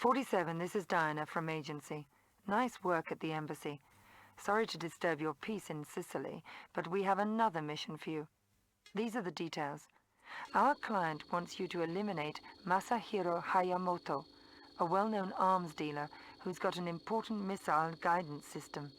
47, this is Diana from agency. Nice work at the embassy. Sorry to disturb your peace in Sicily, but we have another mission for you. These are the details. Our client wants you to eliminate Masahiro Hayamoto, a well-known arms dealer who's got an important missile guidance system.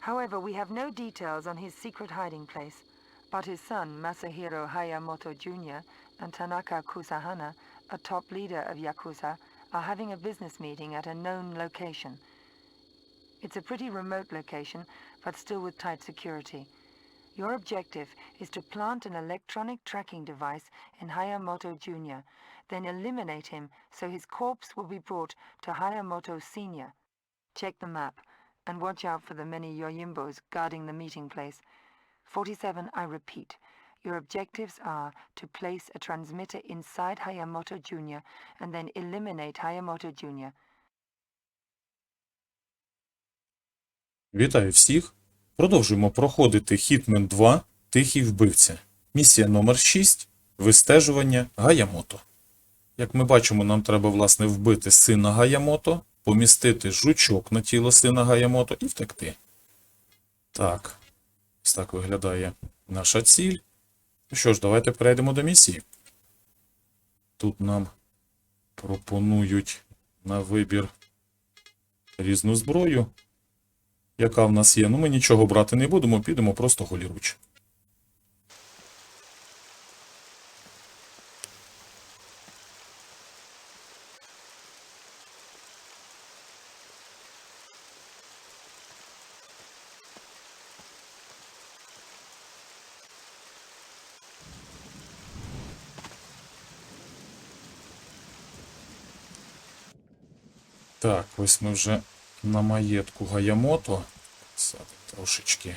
However, we have no details on his secret hiding place, but his son, Masahiro Hayamoto Jr., and Tanaka Kusahana, a top leader of Yakuza, are having a business meeting at a known location. It's a pretty remote location, but still with tight security. Your objective is to plant an electronic tracking device in Hayamoto Jr., then eliminate him so his corpse will be brought to Hayamoto Sr. Check the map and watch out for the many Yoyimbos guarding the meeting place. 47, I repeat. Your objectives are to place a transmitter inside Hayamoto Jr. and then eliminate Hayamoto Jr. Вітаю всіх! Продовжуємо проходити Hitman 2 Тихий вбивця. Місія номер 6 Вистежування Гаямото. Як ми бачимо, нам треба власне вбити сина Гаямото, помістити жучок на тіло сина Гаямото і втекти. Так, ось так виглядає наша ціль. Ну що ж, давайте перейдемо до місії. Тут нам пропонують на вибір різну зброю яка в нас є. Ну, ми нічого брати не будемо, підемо просто голіруч. Так, ось ми вже на маєтку Гаямото. Сядемо трошечки.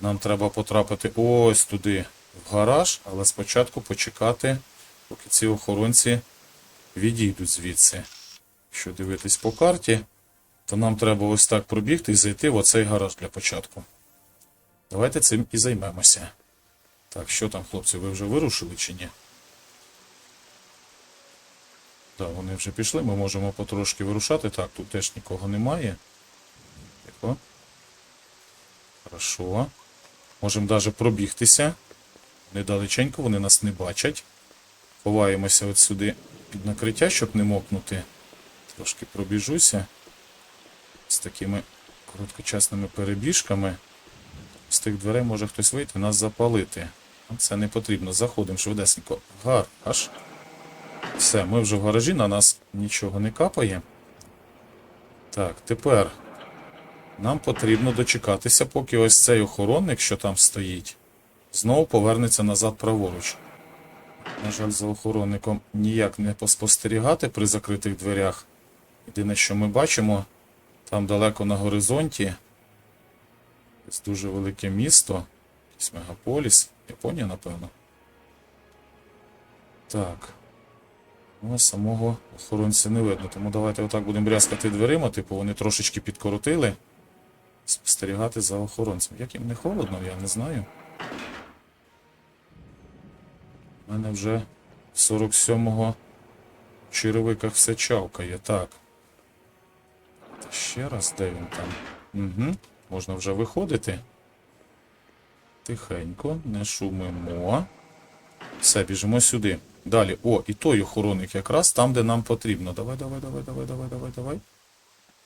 Нам треба потрапити ось туди, в гараж, але спочатку почекати, поки ці охоронці відійдуть звідси. Якщо дивитись по карті, то нам треба ось так пробігти і зайти в оцей гараж для початку. Давайте цим і займемося. Так, що там, хлопці, ви вже вирушили чи ні? Так, вони вже пішли, ми можемо потрошки вирушати. Так, тут теж нікого немає. Тихо. Хорошо. Можемо навіть пробігтися. Недалеченько, вони нас не бачать. Ховаємося от сюди під накриття, щоб не мокнути. Трошки пробіжуся. З такими короткочасними перебіжками. З тих дверей може хтось вийти, нас запалити. Це не потрібно. Заходимо швидесенько. в Гараж. Все, ми вже в гаражі, на нас нічого не капає. Так, тепер нам потрібно дочекатися, поки ось цей охоронник, що там стоїть, знову повернеться назад праворуч. На жаль, за охоронником ніяк не поспостерігати при закритих дверях. Єдине, що ми бачимо, там далеко на горизонті дуже велике місто, якийсь мегаполіс, Японія, напевно. Так. Ну, а самого охоронця не видно. Тому давайте отак будемо брязкати дверима, типу вони трошечки підкоротили. Спостерігати за охоронцем. Як їм не холодно, я не знаю. У мене вже 47-го в черевиках все чавкає. Так. Та ще раз, де він там? Угу. Можна вже виходити. Тихенько, не шумимо. Все, біжимо сюди. Далі. О, і той охоронник якраз там, де нам потрібно. Давай, давай, давай, давай, давай, давай, давай.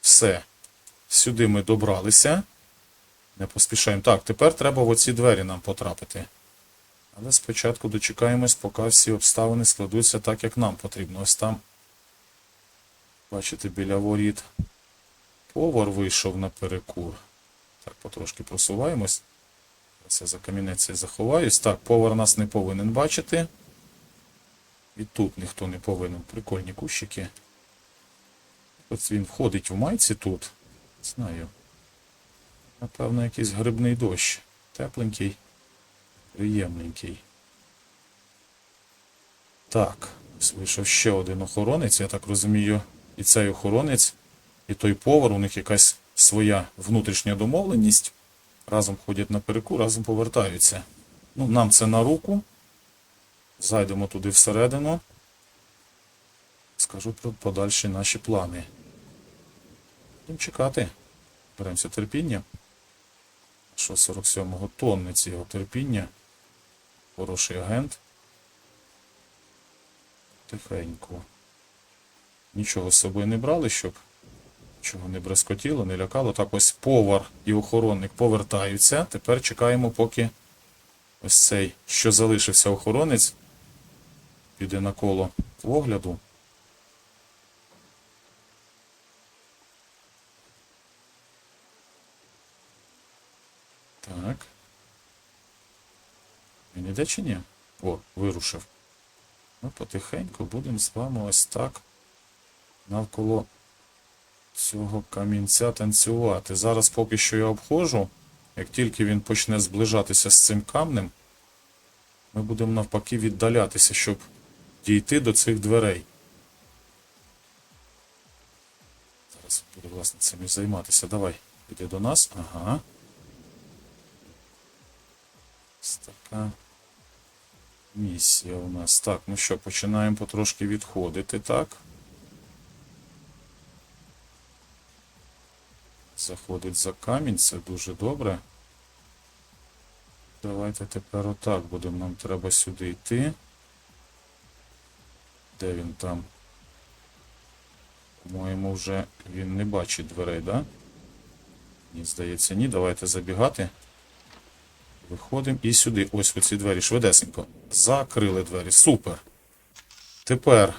Все. Сюди ми добралися. Не поспішаємо. Так, тепер треба в оці двері нам потрапити. Але спочатку дочекаємось, поки всі обставини складуться так, як нам потрібно. Ось там. Бачите, біля воріт. Повар вийшов на перекур. Так, потрошки просуваємось. Це за камінець я заховаюсь. Так, повар нас не повинен бачити. І тут ніхто не повинен. Прикольні кущики. Ось він входить в майці тут. Знаю. Напевно, якийсь грибний дощ. Тепленький, приємненький. Так, вийшов ще один охоронець, я так розумію, і цей охоронець, і той повар, у них якась своя внутрішня домовленість. Разом ходять на переку, разом повертаються. Ну, нам це на руку. Зайдемо туди всередину. розкажу про подальші наші плани. Будемо чекати. Беремося терпіння. Що 47-го тонни цього терпіння. Хороший агент. Тихенько. Нічого з собою не брали, щоб чого не брескотіло, не лякало. Так ось повар і охоронник повертаються. Тепер чекаємо, поки ось цей, що залишився охоронець, піде на коло огляду. Так. Він іде чи ні? О, вирушив. Ми потихеньку будемо з вами ось так навколо цього камінця танцювати. Зараз поки що я обходжу. Як тільки він почне зближатися з цим камнем, ми будемо навпаки віддалятися, щоб дійти до цих дверей. Зараз буду, власне, цим і займатися. Давай, іди до нас. Ага. Ось така місія у нас. Так, ну що, починаємо потрошки відходити, так. Заходить за камінь, це дуже добре. Давайте тепер отак будемо. Нам треба сюди йти. Де він там? По-моєму, вже він не бачить дверей, да? Ні, здається, ні. Давайте забігати. Виходимо і сюди. Ось оці двері швидесенько. Закрили двері. Супер. Тепер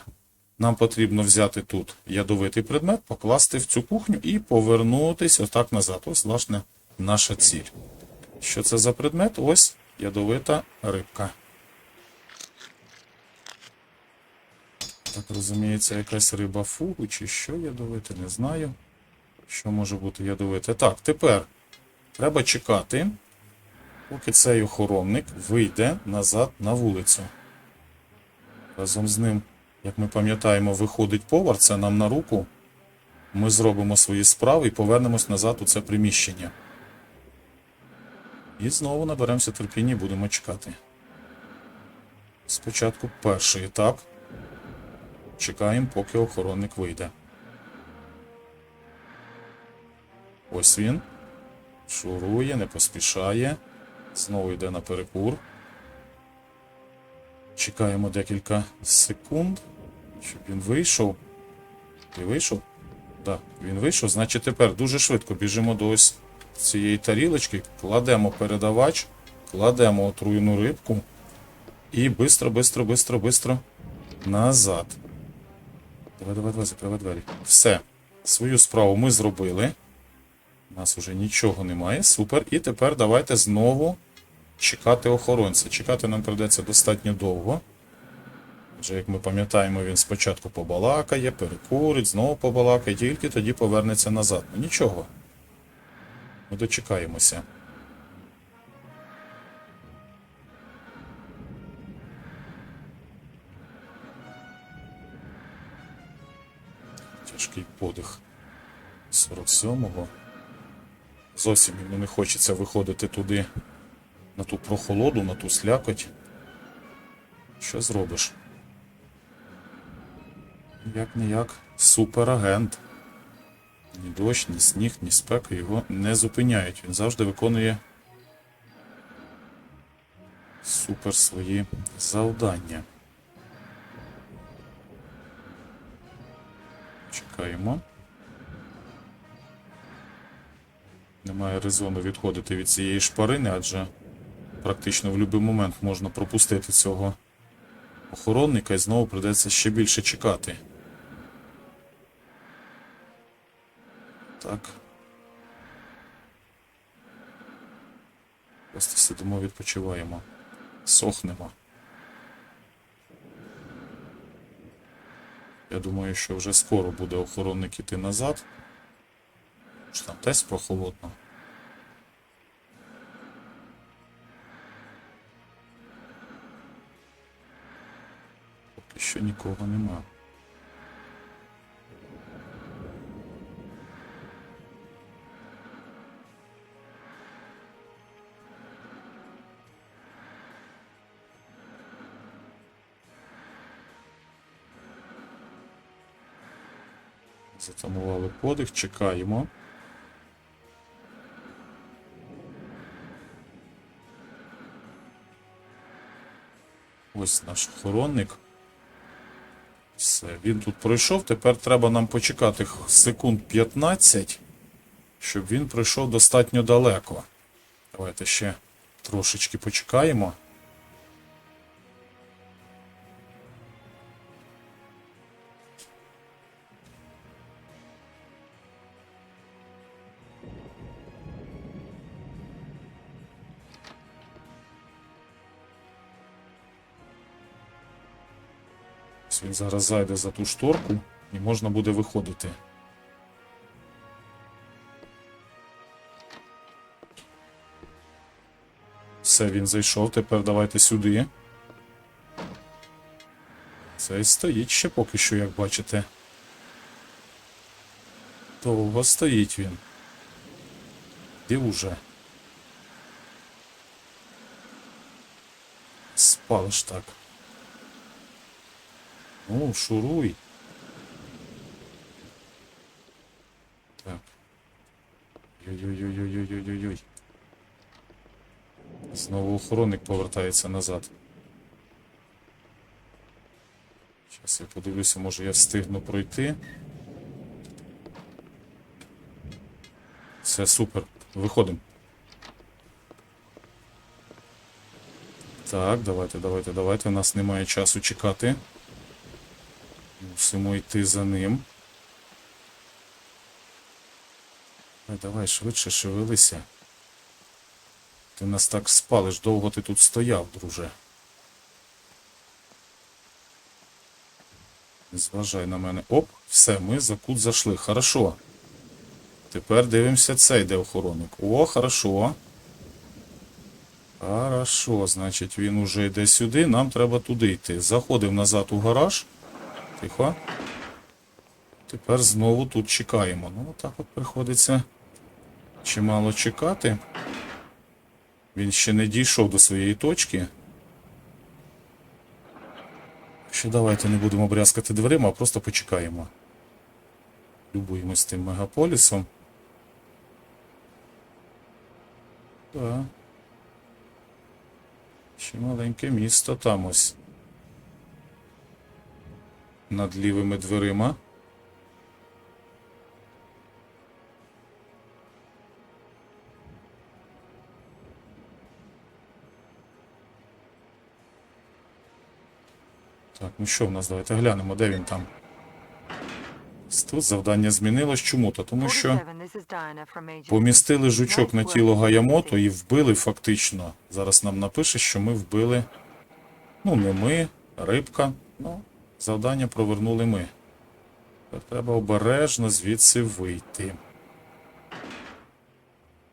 нам потрібно взяти тут ядовитий предмет, покласти в цю кухню і повернутися отак назад. Ось, власне, наша ціль. Що це за предмет? Ось ядовита рибка. Так розуміється, якась риба фугу чи що ядовите, не знаю. Що може бути ядовите. Так, тепер треба чекати, поки цей охоронник вийде назад на вулицю. Разом з ним, як ми пам'ятаємо, виходить повар, це нам на руку. Ми зробимо свої справи і повернемось назад у це приміщення. І знову наберемося терпіння і будемо чекати. Спочатку перший етап. Чекаємо, поки охоронник вийде. Ось він. Шурує, не поспішає. Знову йде на перекур. Чекаємо декілька секунд, щоб він вийшов. Ти вийшов? Так, він вийшов. Значить, тепер дуже швидко біжимо до ось цієї тарілочки, кладемо передавач, кладемо отруєну рибку і бистро, бистро, бистро, бистро назад. Давай, давай, давай, закривай двері. Все. Свою справу ми зробили. У нас вже нічого немає. Супер. І тепер давайте знову чекати охоронця. Чекати нам придеться достатньо довго. Адже, як ми пам'ятаємо, він спочатку побалакає, перекурить, знову побалакає, тільки тоді повернеться назад. Ну нічого. Ми дочекаємося. Тяжкий подих 47-го. Зовсім йому не хочеться виходити туди на ту прохолоду, на ту слякоть. Що зробиш? Як не як суперагент. Ні дощ, ні сніг, ні спека його не зупиняють. Він завжди виконує супер свої завдання. Чекаємо. Немає резону відходити від цієї шпарини, адже практично в будь-який момент можна пропустити цього охоронника і знову придеться ще більше чекати. Так. Просто сидимо, відпочиваємо. Сохнемо. Я думаю, що вже скоро буде охоронник іти назад. Що там теж прохолодно. Поки що нікого нема. Затамували подих, чекаємо. Ось наш охоронник. Все, він тут пройшов. Тепер треба нам почекати секунд 15, щоб він пройшов достатньо далеко. Давайте ще трошечки почекаємо. Ось Він зараз зайде за ту шторку і можна буде виходити. Все, він зайшов. Тепер давайте сюди. Цей стоїть ще поки що, як бачите. Довго стоїть він. Де уже? Спалиш так. Ну, шуруй. Так. Ой-ой-ой-ой-ой-ой-ой. Знову охоронник повертається назад. Зараз я подивлюся, може я встигну пройти. Все, супер. Виходимо. Так, давайте, давайте, давайте. У нас немає часу чекати. Мусимо йти за ним. Давай, давай, швидше шевелися. Ти нас так спалиш, довго ти тут стояв, друже. Не зважай на мене. Оп, все, ми за кут зайшли. Хорошо. Тепер дивимося цей, де охоронник. О, хорошо. Хорошо, значить він уже йде сюди, нам треба туди йти. Заходив назад у гараж. Тихо. Тепер знову тут чекаємо. Ну, так от приходиться чимало чекати. Він ще не дійшов до своєї точки. Ще давайте не будемо брязкати дверима, а просто почекаємо. Любуємось тим мегаполісом. Так. Ще маленьке місто там ось. Над лівими дверима. Так, ну що в нас? Давайте глянемо, де він там. Тут завдання змінилось чому-то, тому що 47, this is Diana from agency. помістили жучок на тіло Гаямото і вбили фактично. Зараз нам напише, що ми вбили. Ну, не ми, рибка. Ну, завдання провернули ми. Тепер треба обережно звідси вийти.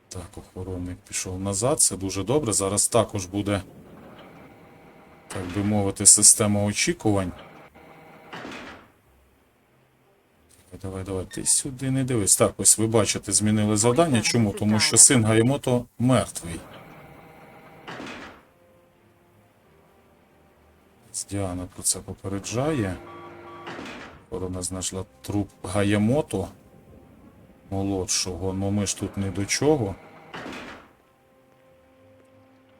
Так, охоронник пішов назад, це дуже добре. Зараз також буде, так би мовити, система очікувань. Давай, давай, ти сюди не дивись. Так, ось ви бачите, змінили завдання. Чому? Тому що син Гаємото мертвий. Діана про це попереджає. Корона знайшла труп Гаямото молодшого, ну ми ж тут не до чого.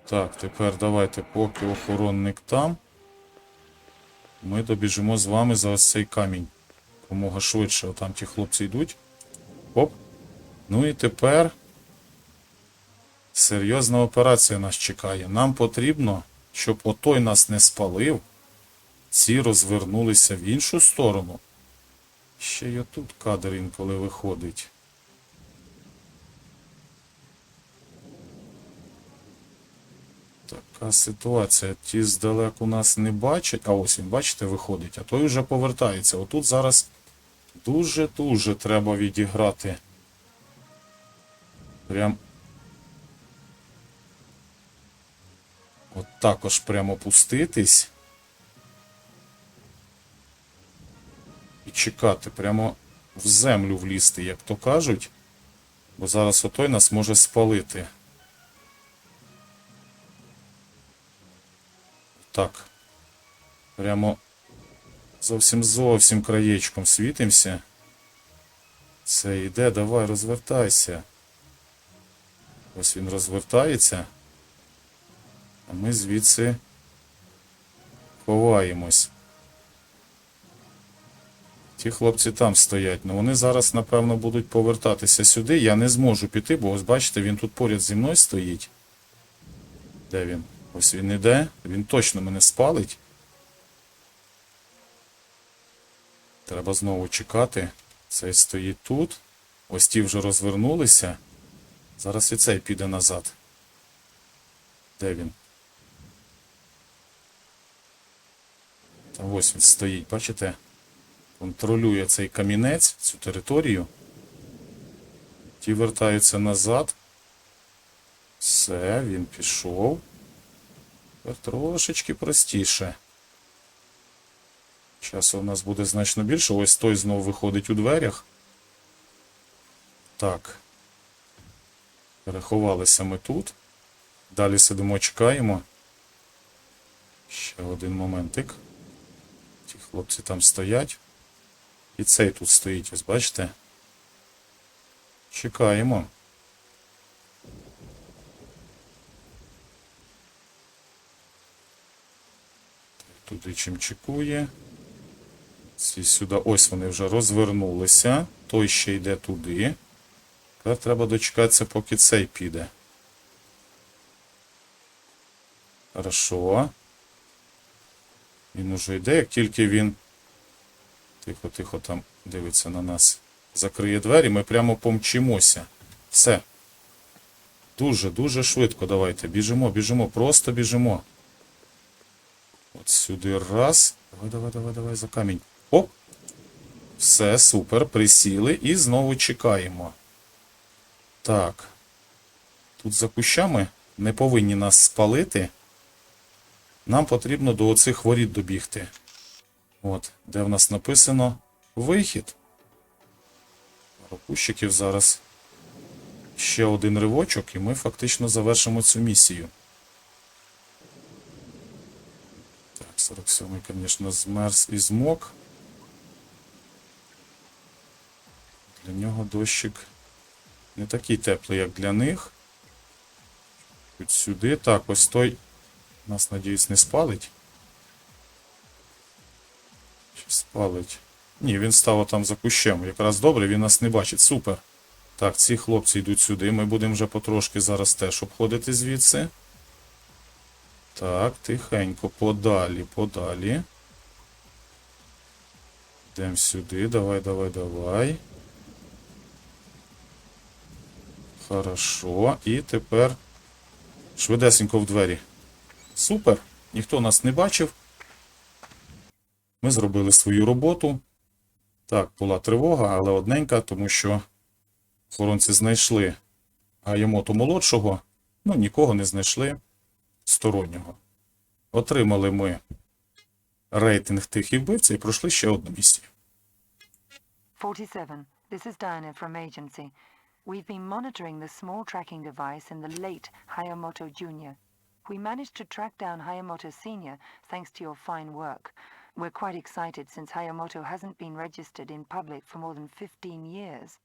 Так, тепер давайте, поки охоронник там. Ми добіжимо з вами за ось цей камінь. Помога швидше, там ті хлопці йдуть. Оп. Ну і тепер серйозна операція нас чекає. Нам потрібно, щоб отой нас не спалив. Ці розвернулися в іншу сторону. Ще й отут кадр інколи виходить. Така ситуація. Ті здалеку нас не бачать. А ось він, бачите, виходить, а той вже повертається. Отут зараз дуже-дуже треба відіграти. Прям. Також прямо пуститись. І чекати, прямо в землю влізти, як то кажуть. Бо зараз отой нас може спалити. Так. Прямо зовсім зовсім краєчком світимося. Це йде, давай, розвертайся. Ось він розвертається. А ми звідси ховаємось. Ті хлопці там стоять. Ну вони зараз, напевно, будуть повертатися сюди. Я не зможу піти, бо ось бачите, він тут поряд зі мною стоїть. Де він? Ось він іде. Він точно мене спалить. Треба знову чекати. Цей стоїть тут. Ось ті вже розвернулися. Зараз і цей піде назад. Де він? Ось він стоїть, бачите? Контролює цей камінець, цю територію. Ті вертаються назад. Все, він пішов. Тепер трошечки простіше. Часу у нас буде значно більше. Ось той знову виходить у дверях. Так. Переховалися ми тут. Далі сидимо, чекаємо. Ще один моментик. Хлопці там стоять. І цей тут стоїть, ось бачите? Чекаємо. Туди чим чекує. Ці сюди. Ось вони вже розвернулися. Той ще йде туди. Тепер треба дочекатися, поки цей піде. Хорошо. Він уже йде, як тільки він тихо, тихо там дивиться на нас. Закриє двері, ми прямо помчимося. Все. Дуже, дуже швидко давайте. Біжимо, біжимо, просто біжимо. От сюди раз. Давай, давай, давай, давай за камінь. Оп! Все, супер. Присіли і знову чекаємо. Так. Тут за кущами не повинні нас спалити. Нам потрібно до оцих воріт добігти. От, де в нас написано вихід. Пару кущиків зараз. Ще один ривочок, і ми фактично завершимо цю місію. Так, 47-й, звісно, змерз і змок. Для нього дощик не такий теплий, як для них. Тут сюди. Так, ось той нас, надіюсь, не спалить. Чи спалить? Ні, він став там за кущем. Якраз добре, він нас не бачить. Супер. Так, ці хлопці йдуть сюди. Ми будемо вже потрошки зараз теж обходити звідси. Так, тихенько, подалі, подалі. Йдемо сюди. Давай, давай, давай. Хорошо. І тепер швидесенько в двері. Супер. Ніхто нас не бачив. Ми зробили свою роботу. Так, була тривога, але одненька, тому що охоронці знайшли Гаямото молодшого, ну нікого не знайшли стороннього. Отримали ми рейтинг тих і вбивця і пройшли ще одну місію. 47. This is Diana from Agency. We've been monitoring the small tracking device in the late Hayamoto Jr. We managed to track down Hayamoto Sr. thanks to your fine work. We're quite excited since Hayamoto hasn't been registered in public for more than 15 years.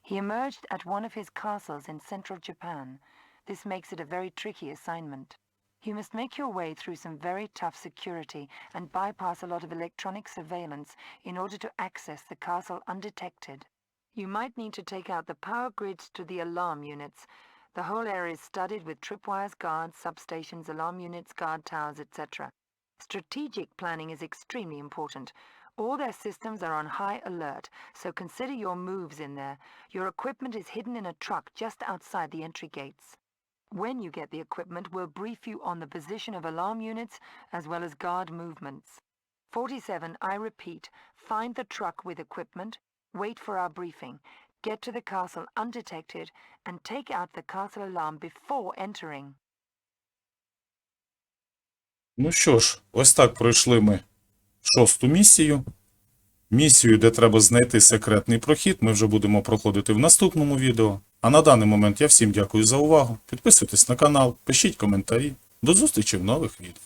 He emerged at one of his castles in central Japan. This makes it a very tricky assignment. You must make your way through some very tough security and bypass a lot of electronic surveillance in order to access the castle undetected. You might need to take out the power grids to the alarm units. The whole area is studded with tripwires, guards, substations, alarm units, guard towers, etc. Strategic planning is extremely important. All their systems are on high alert, so consider your moves in there. Your equipment is hidden in a truck just outside the entry gates. When you get the equipment, we'll brief you on the position of alarm units as well as guard movements. 47, I repeat, find the truck with equipment, wait for our briefing, get to the castle undetected, and take out the castle alarm before entering. Ну що ж, ось так пройшли ми шосту місію. Місію, де треба знайти секретний прохід, ми вже будемо проходити в наступному відео. А на даний момент я всім дякую за увагу. Підписуйтесь на канал, пишіть коментарі. До зустрічі в нових відео.